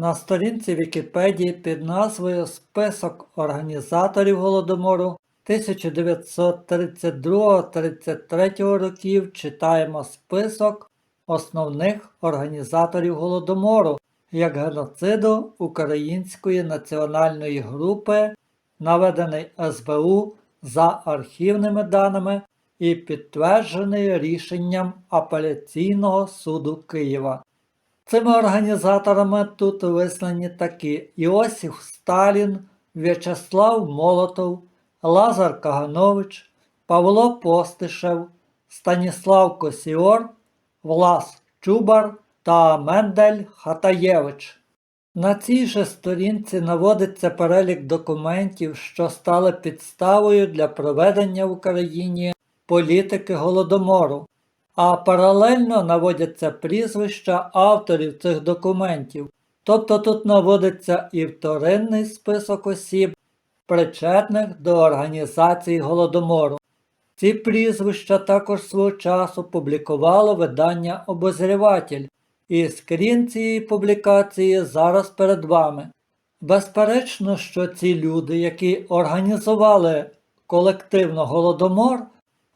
На сторінці Вікіпедії під назвою Список організаторів Голодомору 1932-33 років читаємо список основних організаторів Голодомору як геноциду Української національної групи, наведений СБУ за архівними даними і підтверджений рішенням Апеляційного суду Києва. Цими організаторами тут визнані такі Іосиф Сталін, В'ячеслав Молотов, Лазар Каганович, Павло Постишев, Станіслав Косіор, Влас Чубар та Мендель Хатаєвич. На цій же сторінці наводиться перелік документів, що стали підставою для проведення в Україні політики Голодомору, а паралельно наводяться прізвища авторів цих документів. Тобто тут наводиться і вторинний список осіб, причетних до організації Голодомору. Ці прізвища також свого часу публікувало видання Обозріватель, і скрін цієї публікації зараз перед вами. Безперечно, що ці люди, які організували колективно Голодомор,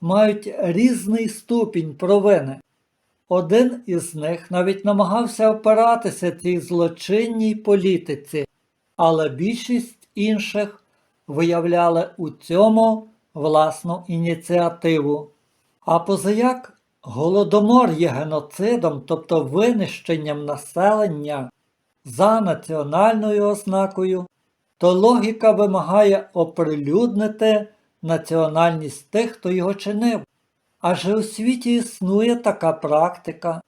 мають різний ступінь провини. Один із них навіть намагався опиратися цій злочинній політиці, але більшість інших виявляли у цьому власну ініціативу. А позаяк голодомор є геноцидом, тобто винищенням населення за національною ознакою, то логіка вимагає оприлюднити національність тих, хто його чинив. Адже у світі існує така практика.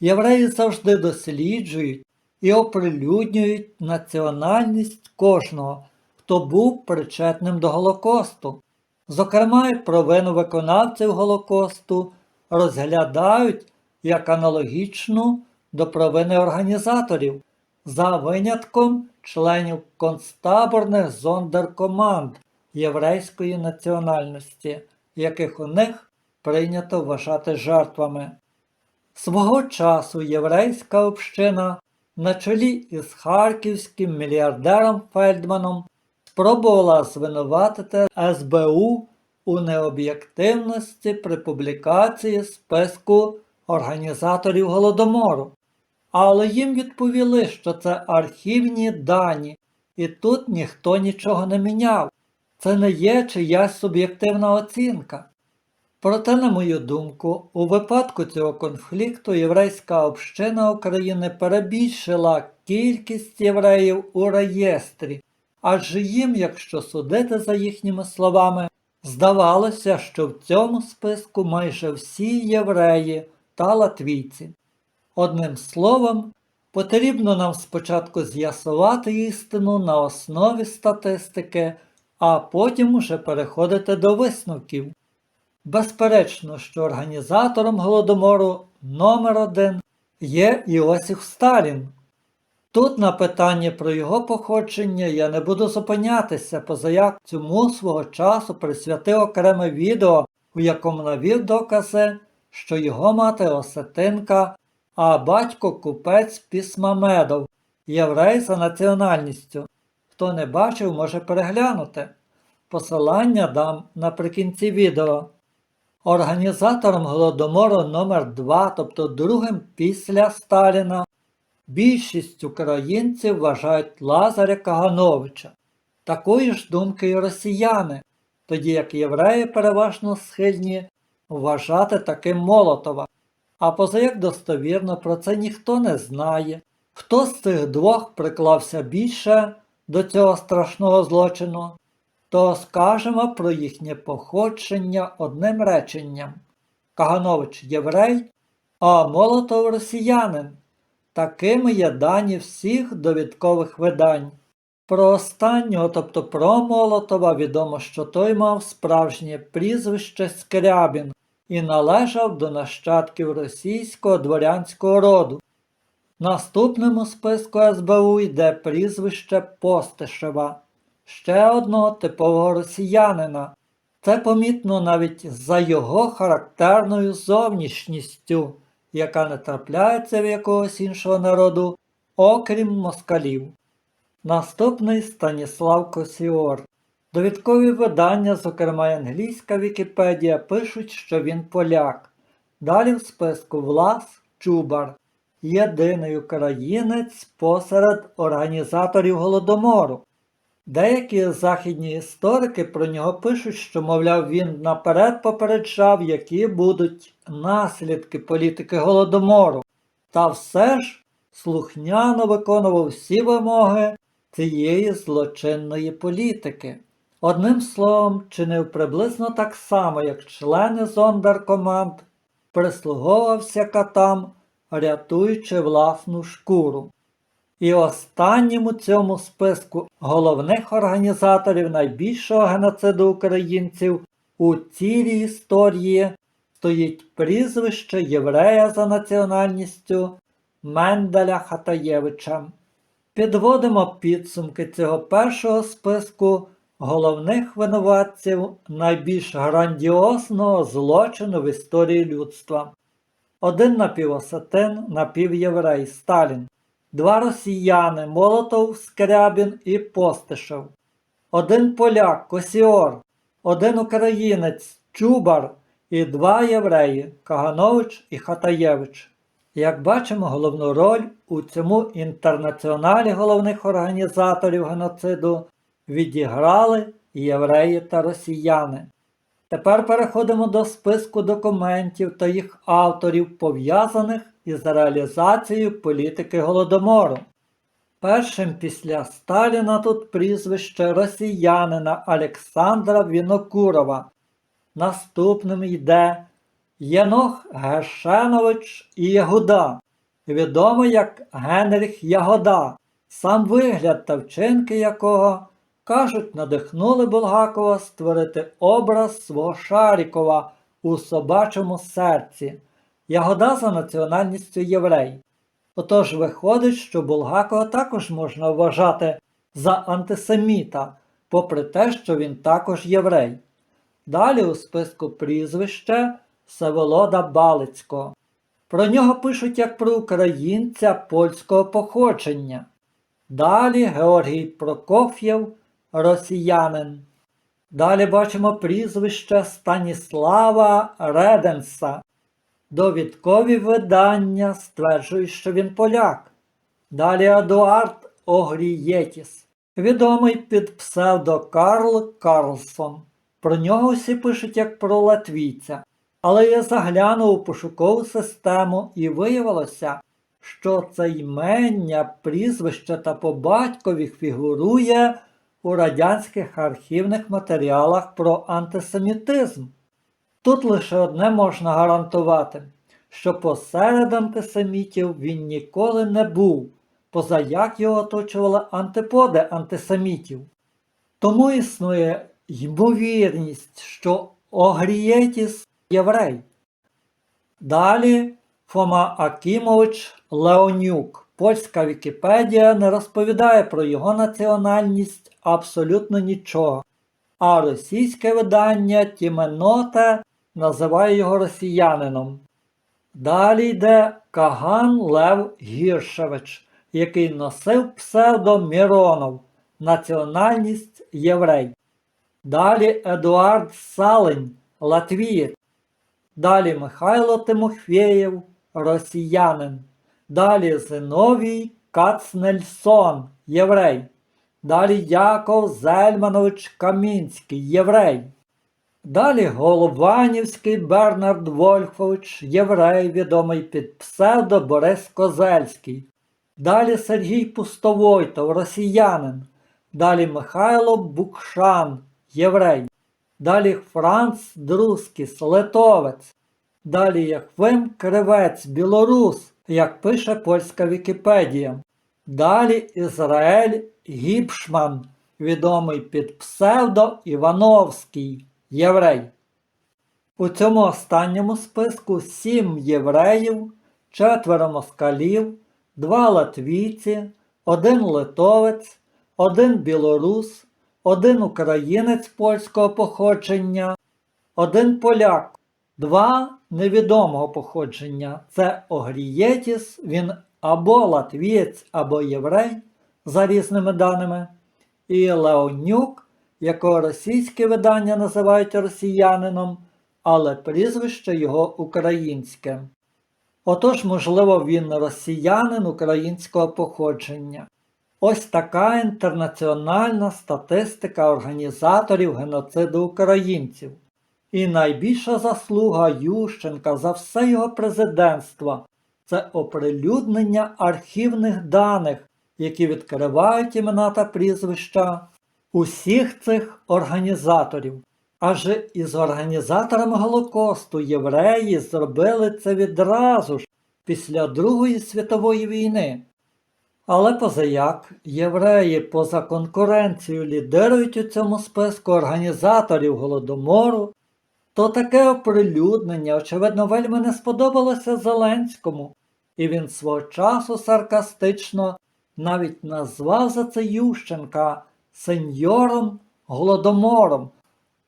Євреї завжди досліджують і оприлюднюють національність кожного, хто був причетним до Голокосту. Зокрема, і провину виконавців Голокосту розглядають як аналогічну до провини організаторів, за винятком членів концтаборних зондеркоманд єврейської національності, яких у них прийнято вважати жертвами. Свого часу єврейська община на чолі із харківським мільярдером Фельдманом спробувала звинуватити СБУ у необ'єктивності при публікації списку організаторів Голодомору. Але їм відповіли, що це архівні дані, і тут ніхто нічого не міняв. Це не є чиясь суб'єктивна оцінка. Проте, на мою думку, у випадку цього конфлікту єврейська община України перебільшила кількість євреїв у реєстрі, адже їм, якщо судити за їхніми словами, здавалося, що в цьому списку майже всі євреї та латвійці. Одним словом, потрібно нам спочатку з'ясувати істину на основі статистики, а потім уже переходити до висновків. Безперечно, що організатором Голодомору номер один є Іосиф Сталін. Тут на питання про його походження я не буду зупинятися, позаяк цьому свого часу присвятив окреме відео, у якому навів докази, що його мати осетинка, а батько купець Пісмамедов, єврей за національністю. Хто не бачив, може переглянути. Посилання дам наприкінці відео. Організатором Голодомору номер 2 тобто другим після Сталіна, більшість українців вважають Лазаря Кагановича. Такої ж думки і росіяни, тоді як євреї переважно схильні вважати таким Молотова. А позаяк достовірно про це ніхто не знає. Хто з цих двох приклався більше до цього страшного злочину, то скажемо про їхнє походження одним реченням. Каганович єврей, а Молотов росіянин. Такими є дані всіх довідкових видань. Про останнього, тобто про Молотова, відомо, що той мав справжнє прізвище Скрябін і належав до нащадків російського дворянського роду. Наступним у списку СБУ йде прізвище Постишева, ще одного типового росіянина. Це помітно навіть за його характерною зовнішністю, яка не трапляється в якогось іншого народу окрім москалів. Наступний Станіслав Косіор. Довідкові видання, зокрема англійська Вікіпедія, пишуть, що він поляк. Далі в списку Влас Чубар, єдиний українець посеред організаторів Голодомору. Деякі західні історики про нього пишуть, що, мовляв, він наперед попереджав, які будуть наслідки політики Голодомору, та все ж слухняно виконував всі вимоги цієї злочинної політики. Одним словом, чинив приблизно так само, як члени зондеркоманд, прислуговувався катам, рятуючи власну шкуру. І останнім у цьому списку головних організаторів найбільшого геноциду українців у цілій історії стоїть прізвище єврея за національністю Менделя Хатаєвича. Підводимо підсумки цього першого списку головних винуватців найбільш грандіозного злочину в історії людства. Один напівосетин, напівєврей Сталін, два росіяни Молотов, Скрябін і Постишев, один поляк Косіор, один українець Чубар і два євреї Каганович і Хатаєвич. Як бачимо, головну роль у цьому інтернаціоналі головних організаторів геноциду відіграли євреї та росіяни. Тепер переходимо до списку документів та їх авторів, пов'язаних із реалізацією політики Голодомору. Першим після Сталіна тут прізвище росіянина Олександра Вінокурова. Наступним йде Єнох Гешенович Ягуда, відомий як Генріх Ягода, сам вигляд та вчинки якого, кажуть, надихнули Булгакова створити образ свого Шарікова у собачому серці. Ягода за національністю єврей. Отож виходить, що Булгакова також можна вважати за антисеміта, попри те, що він також єврей. Далі у списку прізвище Всеволода Балицького. Про нього пишуть як про українця польського походження. Далі Георгій Прокоф'єв, росіянин. Далі бачимо прізвище Станіслава Реденса. Довідкові видання стверджують, що він поляк. Далі Едуард Огрієтіс, відомий під псевдо Карл Карлсон. Про нього всі пишуть як про латвійця. Але я заглянув у пошукову систему і виявилося, що це ймення, прізвище та по батькові фігурує у радянських архівних матеріалах про антисемітизм. Тут лише одне можна гарантувати, що посеред антисемітів він ніколи не був, поза як його оточували антиподи антисемітів. Тому існує ймовірність, що Огрієтіс єврей. Далі Фома Акімович Леонюк. Польська Вікіпедія не розповідає про його національність абсолютно нічого, а російське видання Тіменоте називає його росіянином. Далі йде Каган Лев Гіршевич, який носив псевдо Міронов, національність єврей. Далі Едуард Салень, латвієць. Далі Михайло Тимофєєв, росіянин. Далі Зиновій Кацнельсон, єврей. Далі Яков Зельманович Камінський, єврей. Далі Голованівський Бернард Вольфович, єврей, відомий під псевдо Борис Козельський. Далі Сергій Пустовойтов, росіянин. Далі Михайло Букшан, єврей. Далі Франц Друскіс, литовець. Далі Яхвим Кривець, білорус, як пише польська Вікіпедія. Далі Ізраїль Гіпшман, відомий під псевдо Івановський, єврей. У цьому останньому списку сім євреїв, четверо москалів, два латвійці, один литовець, один білорус, один українець польського походження, один поляк, два невідомого походження. Це Огрієтіс, він або латвієць, або єврей, за різними даними, і Леонюк, якого російські видання називають росіянином, але прізвище його українське. Отож, можливо, він росіянин українського походження. Ось така інтернаціональна статистика організаторів геноциду українців. І найбільша заслуга Ющенка за все його президентство це оприлюднення архівних даних, які відкривають імена та прізвища усіх цих організаторів. Адже із організаторами Голокосту євреї зробили це відразу ж після Другої світової війни. Але позаяк євреї поза конкуренцією лідирують у цьому списку організаторів Голодомору, то таке оприлюднення, очевидно, вельми не сподобалося Зеленському, і він свого часу саркастично навіть назвав за це Ющенка сеньором Голодомором,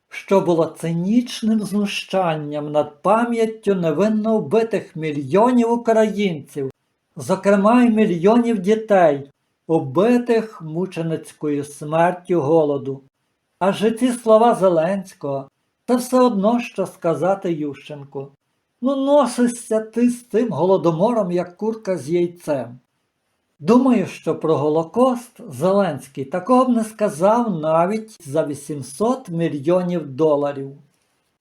що було цинічним знущанням над пам'яттю невинно вбитих мільйонів українців, зокрема й мільйонів дітей, убитих мученицькою смертю голоду. Адже ці слова Зеленського це все одно, що сказати Ющенку. Ну, носишся ти з тим голодомором, як курка з яйцем. Думаю, що про Голокост Зеленський такого б не сказав навіть за 800 мільйонів доларів.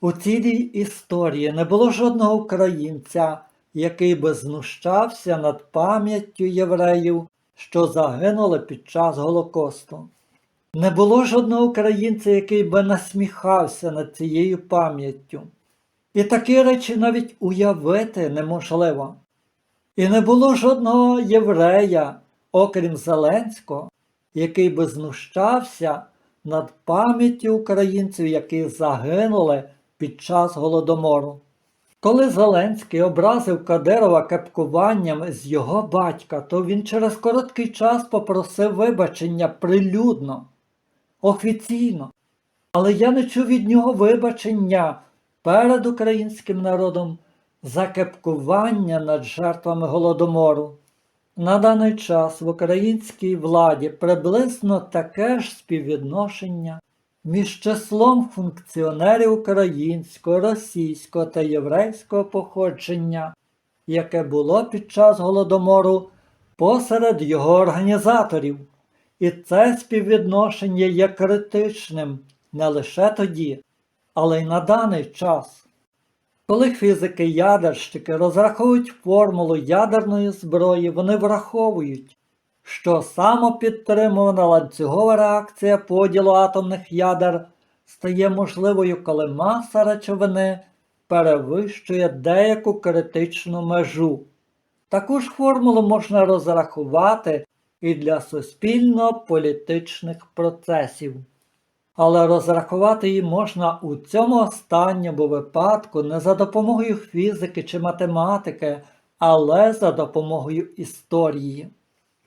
У цілій історії не було жодного українця, який би знущався над пам'яттю євреїв, що загинули під час Голокосту. Не було жодного українця, який би насміхався над цією пам'яттю. І такі речі навіть уявити неможливо. І не було жодного єврея, окрім Зеленського, який би знущався над пам'яттю українців, які загинули під час Голодомору. Коли Зеленський образив Кадирова кепкуванням з його батька, то він через короткий час попросив вибачення прилюдно, офіційно. Але я не чув від нього вибачення перед українським народом за кепкування над жертвами Голодомору. На даний час в українській владі приблизно таке ж співвідношення між числом функціонерів українського, російського та єврейського походження, яке було під час Голодомору посеред його організаторів. І це співвідношення є критичним не лише тоді, але й на даний час. Коли фізики-ядерщики розраховують формулу ядерної зброї, вони враховують, що самопідтримувана ланцюгова реакція поділу атомних ядер стає можливою, коли маса речовини перевищує деяку критичну межу. Таку ж формулу можна розрахувати і для суспільно-політичних процесів. Але розрахувати її можна у цьому останньому випадку не за допомогою фізики чи математики, але за допомогою історії.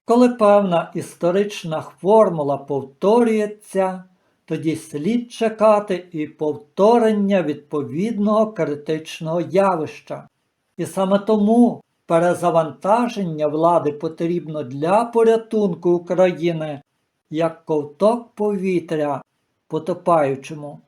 Коли певна історична формула повторюється, тоді слід чекати і повторення відповідного критичного явища. І саме тому перезавантаження влади потрібно для порятунку України як ковток повітря потопаючому.